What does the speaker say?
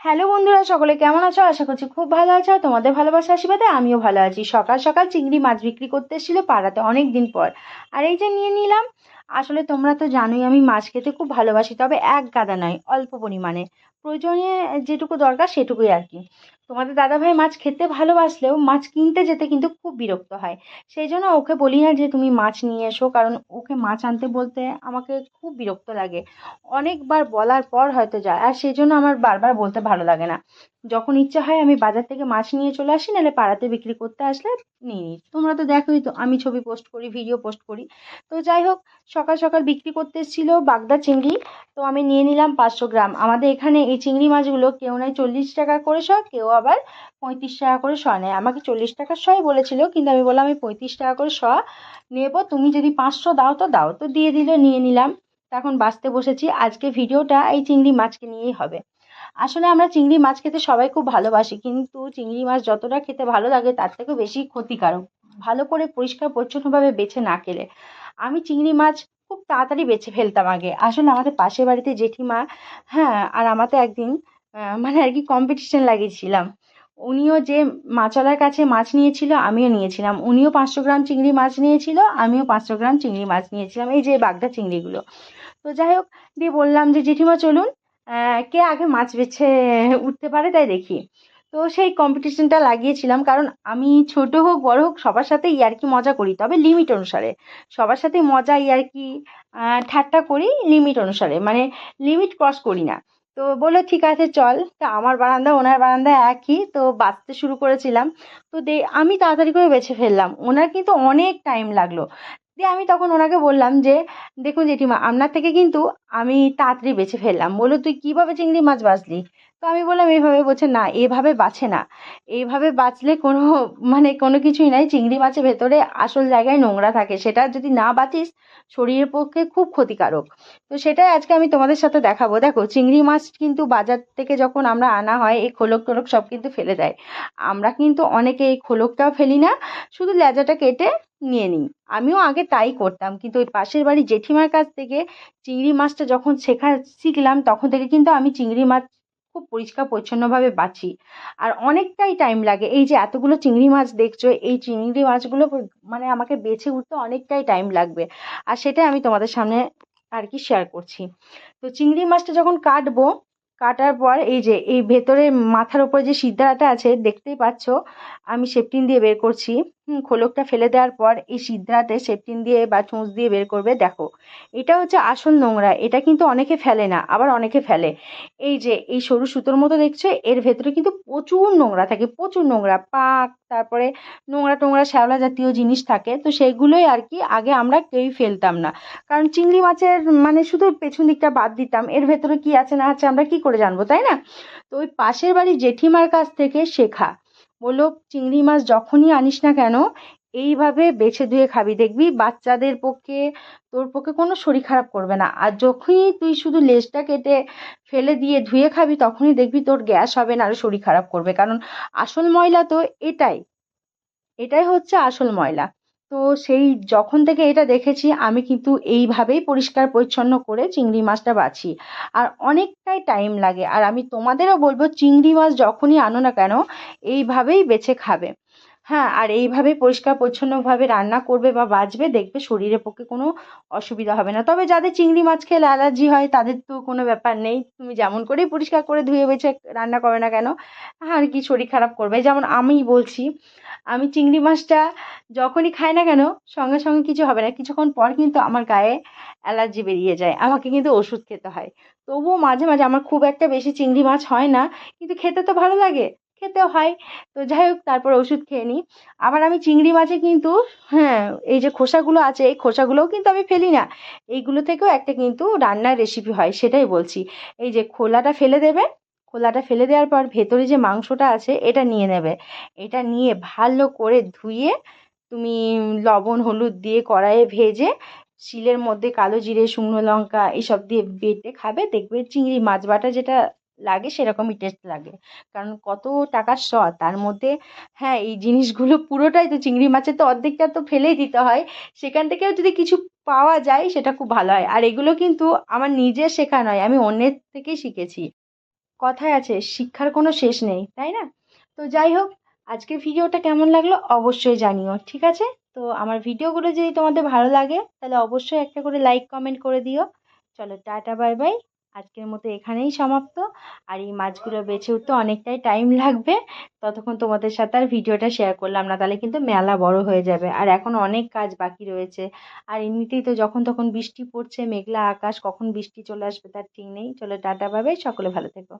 Hello বন্ধুরা, সকলে কেমন আছো? আশা করছি খুব ভালো আছো। তোমাদের ভালোবাসা আশীর্বাদে আমিও ভালো আছি। সকাল সকাল চিংড়ি মাছ বিক্রি করতে এসেছিল পাড়াতে অনেক দিন পর। আর এই যে নিয়ে নিলাম আসলে তোমরা তো জানোই আমি মাছ খেতে খুব ভালোবাসি, তবে এক গাদা নয় অল্প পরিমাণে। প্রয়োজনে যেটুকু দরকার সেটুকুই আর কি। তোমাদের দাদাভাই মাছ খেতে ভালোবাসলেও মাছ কিনতে যেতে কিন্তু খুব বিরক্ত হয়। সেই জন্য ওকে বলি না যে তুমি মাছ নিয়ে এসো, কারণ ওকে মাছ আনতে বলতে আমাকে খুব বিরক্ত লাগে। অনেকবার বলার পর হয়তো যায়, আর সেই জন্য আমার বারবার বলতে ভালো লাগে না। যখন ইচ্ছা হয় আমি বাজার থেকে মাছ নিয়ে চলে আসি, নাহলে পাড়াতে বিক্রি করতে আসলে নিয়ে নিই তোমরা তো দেখোই তো, আমি ছবি পোস্ট করি, ভিডিও পোস্ট করি। তো যাই হোক সকাল সকাল বিক্রি করতে এসেছিল বাগদা চিংড়ি। তো আমি নিয়ে নিলাম পাঁচশো গ্রাম। আমাদের এখানে এই চিংড়ি মাছগুলো কেউ নেয় চল্লিশ টাকা করে শ কেউ আবার পঁয়ত্রিশ টাকা করে শ নেয়। আমাকে চল্লিশ টাকা শই বলেছিল, কিন্তু আমি বললাম আমি পঁয়ত্রিশ টাকা করে শ নেব, তুমি যদি পাঁচশো দাও তো দাও। তো দিয়ে দিল, নিয়ে নিলাম। এখন বাঁচতে বসেছি। আজকে ভিডিওটা এই চিংড়ি মাছকে নিয়েই হবে। আসলে আমরা চিংড়ি মাছ খেতে সবাই খুব ভালোবাসি, কিন্তু চিংড়ি মাছ যতটা খেতে ভালো লাগে তার থেকেও বেশি ক্ষতিকারক। ভালো করে পরিষ্কার পরিচ্ছন্নভাবে বেছে না খেলে। আমি চিংড়ি মাছ খুব তাড়াতাড়ি বেছে ফেলতাম আগে। আসলে আমাদের পাশের বাড়িতে জেঠিমা হ্যাঁ আর আমাতে একদিন মানে আর কি কম্পিটিশন লাগিয়েছিলাম। উনিও যে মাছওয়ালার কাছে মাছ নিয়েছিল, আমিও নিয়েছিলাম। উনিও পাঁচশো গ্রাম চিংড়ি মাছ নিয়েছিল, আমিও পাঁচশো গ্রাম চিংড়ি মাছ নিয়েছিলাম, এই যে বাগদা চিংড়িগুলো। তো যাই হোক, দিয়ে বললাম যে, জেঠিমা, চলুন কে আগে মাছ বেছে উঠতে পারে তাই দেখি। তো সেই কম্পিটিশনটা লাগিয়েছিলাম, কারণ আমি ছোট হোক, বড় হোক, সবার সাথে ইয়ার্কি মজা করি। তবে লিমিট অনুসারে, সবার সাথে মজা ইয়ার্কি ঠাট্টা করি লিমিট অনুসারে মানে লিমিট ক্রস করি না। তো বলল, ঠিক আছে, চল। তা আমার বারান্দা, ওনার বারান্দা একই, তো বাঁচতে শুরু করেছিলাম। তো দে, আমি তাড়াতাড়ি করে বেছে ফেললাম। ওনার কিন্তু অনেক টাইম লাগল। দিয়ে আমি তখন ওনাকে বললাম যে, দেখুন জেঠিমা, আপনার থেকে কিন্তু আমি তাড়াতাড়ি বেছে ফেললাম। বলল, তুই কীভাবে চিংড়ি মাছ বাছলি তো আমি বললাম এইভাবে বলছে, না, এভাবে বাছে না। এইভাবে বাঁচলে কোনো মানে কোনো কিছুই নাই। চিংড়ি মাছের ভেতরে আসল জায়গায় নোংরা থাকে। সেটা যদি না বাছিস শরীরের পক্ষে খুব ক্ষতিকারক। তো সেটাই আজকে আমি তোমাদের সাথে দেখাবো। দেখো, চিংড়ি মাছ কিন্তু বাজার থেকে যখন আমরা আনা হয়, এই খোলক টোলক সব কিন্তু ফেলে দেয়। আমরা কিন্তু অনেকে এই খোলকটাও ফেলি না, শুধু লেজাটা কেটে নিয়ে নিই। আমিও আগে তাই করতাম, কিন্তু ওই পাশের বাড়ি জেঠিমার কাছ থেকে চিংড়ি মাছটা যখন শেখা শিখলাম, তখন থেকে কিন্তু আমি চিংড়ি মাছ খুব পরিষ্কার পরিচ্ছন্নভাবে বাছি। আর অনেকটাই টাইম লাগে। এই যে এতগুলো চিংড়ি মাছ দেখছ, এই চিংড়ি মাছগুলো মানে আমাকে বেছে উঠতে অনেকটাই টাইম লাগবে। আর সেটাই আমি তোমাদের সামনে আর কি শেয়ার করছি। তো চিংড়ি মাছটা যখন কাটবো, কাটার পর এই যে, এই ভেতরে মাথার ওপরে যে সিদ্ধাটা আছে, দেখতেই পাচ্ছ, আমি সেপটিন দিয়ে বের করছি। খোলকটা ফেলে দেওয়ার পর এই সিদ্ধাতে সেপটিন দিয়ে বা চুঁচ দিয়ে বের করবে, দেখো। এটা হচ্ছে আসল নোংরা, এটা কিন্তু অনেকে ফেলে না, আবার অনেকে ফেলে। এই যে, এই সরু সুতোর মতো দেখছ, এর ভেতরে কিন্তু প্রচুর নোংরা থাকে, প্রচুর নোংরা, পাক, তারপরে নোংরা টোংরা শ্যাওলা জাতীয় জিনিস থাকে, তো সেইগুলোই আর কি আগে আমরা কেউই ফেলতাম না। কারণ চিংড়ি মাছের মানে শুধু পেছন দিকটা বাদ দিতাম, এর ভেতরে কি আছে না আছে আমরা কি করে জানব, তাই না? তো ওই পাশের বাড়ি জেঠিমার কাছ থেকে শেখা। বলল, চিংড়ি মাছ যখনই আনিস না কেন, এইভাবে বেছে ধুয়ে খাবি। দেখবি বাচ্চাদের পক্ষে, তোর পক্ষে কোনো শরীর খারাপ করবে না। আর যখনই তুই শুধু লেজটা কেটে ফেলে দিয়ে ধুয়ে খাবি, তখনই দেখবি তোর গ্যাস হবে না আরও শরীর খারাপ করবে। কারণ আসল ময়লা তো এটাই। এটাই হচ্ছে আসল ময়লা। তো সেই যখন থেকে এটা দেখেছি, আমি কিন্তু এইভাবেই পরিষ্কার পরিচ্ছন্ন করে চিংড়ি মাছটা বাছি। আর অনেকটাই টাইম লাগে। আর আমি তোমাদেরও বলব, চিংড়ি মাছ যখনই আনো না কেন, এইভাবেই বেছে খাবে। হ্যাঁ আর এইভাবে পরিষ্কার, পরিচ্ছন্নভাবে রান্না করবে বা বাছবে দেখবে শরীরের পক্ষে কোনো অসুবিধা হবে না। তবে যাদের চিংড়ি মাছ খেলে অ্যালার্জি হয়, তাদের তো কোনো ব্যাপার নেই। তুমি যেমন করেই পরিষ্কার করে ধুয়ে বেছে রান্না করে না কেন, আর কি শরীর খারাপ করবে? যেমন আমিই বলছি, আমি চিংড়ি মাছটা যখনই খাই না কেন, সঙ্গে সঙ্গে কিছু হবে না। কিছুক্ষণ পর কিন্তু আমার গায়ে অ্যালার্জি বেরিয়ে যায়। আমাকে কিন্তু ওষুধ খেতে হয়। তবুও মাঝে মাঝে আমার খুব একটা বেশি চিংড়ি মাছ হয় না, কিন্তু খেতে তো ভালো লাগে। খেতেও হয়। তো যাই হোক, তারপর ওষুধ খেয়ে নিই। আবার আমি চিংড়ি মাছে কিন্তু হ্যাঁ এই যে খোসাগুলো আছে, এই খোসাগুলোও কিন্তু আমি ফেলি না। এইগুলো থেকেও একটা কিন্তু রান্নার রেসিপি হয়, সেটাই বলছি। এই যে খোলাটা ফেলে দেবে, খোলাটা ফেলে দেওয়ার পর ভেতরে যে মাংসটা আছে, এটা নিয়ে নেবে। এটা নিয়ে ভালো করে ধুয়ে, তুমি লবণ, হলুদ দিয়ে কড়াইয়ে ভেজে, শিলের মধ্যে কালো জিরে, শুকনো লঙ্কা এসব দিয়ে বেটে খাবে। দেখবে চিংড়ি মাছ বাটা যেটা লাগে সেরকমই টেস্ট লাগে। কারণ কত টাকার শ তার মধ্যে হ্যাঁ এই জিনিসগুলো পুরোটাই তো চিংড়ি মাছের তো অর্ধেকটা তো ফেলেই দিতে হয়। সেখান থেকেও যদি কিছু পাওয়া যায়, সেটা খুব ভালো হয়। আর এগুলো কিন্তু আমার নিজের শেখা নয়, আমি অন্যের থেকেই শিখেছি। কথায় আছে, শিক্ষার কোনো শেষ নেই, তাই না? তো যাই হোক আজকের ভিডিওটা কেমন লাগল অবশ্যই জানিও, ঠিক আছে? তো আমার ভিডিওগুলো যদি তোমাদের ভালো লাগে, তাহলে অবশ্যই একটা করে লাইক কমেন্ট করে দিও। চলো, টাটা বাই বাই আজকের মতো এখানেই সমাপ্ত। আর এই মাছগুলো বেছে উঠতে অনেকটাই টাইম লাগবে। ততক্ষণ তোমাদের সাথে আর ভিডিওটা শেয়ার করলাম না, তাহলে কিন্তু মেলা বড় হয়ে যাবে। আর এখন অনেক কাজ বাকি রয়েছে। আর এমনিতেই তো যখন তখন বৃষ্টি পড়ছে, মেঘলা আকাশ, কখন বৃষ্টি চলে আসবে তার ঠিক নেই। চলো টাটা বাই সকলে ভালো থেকো।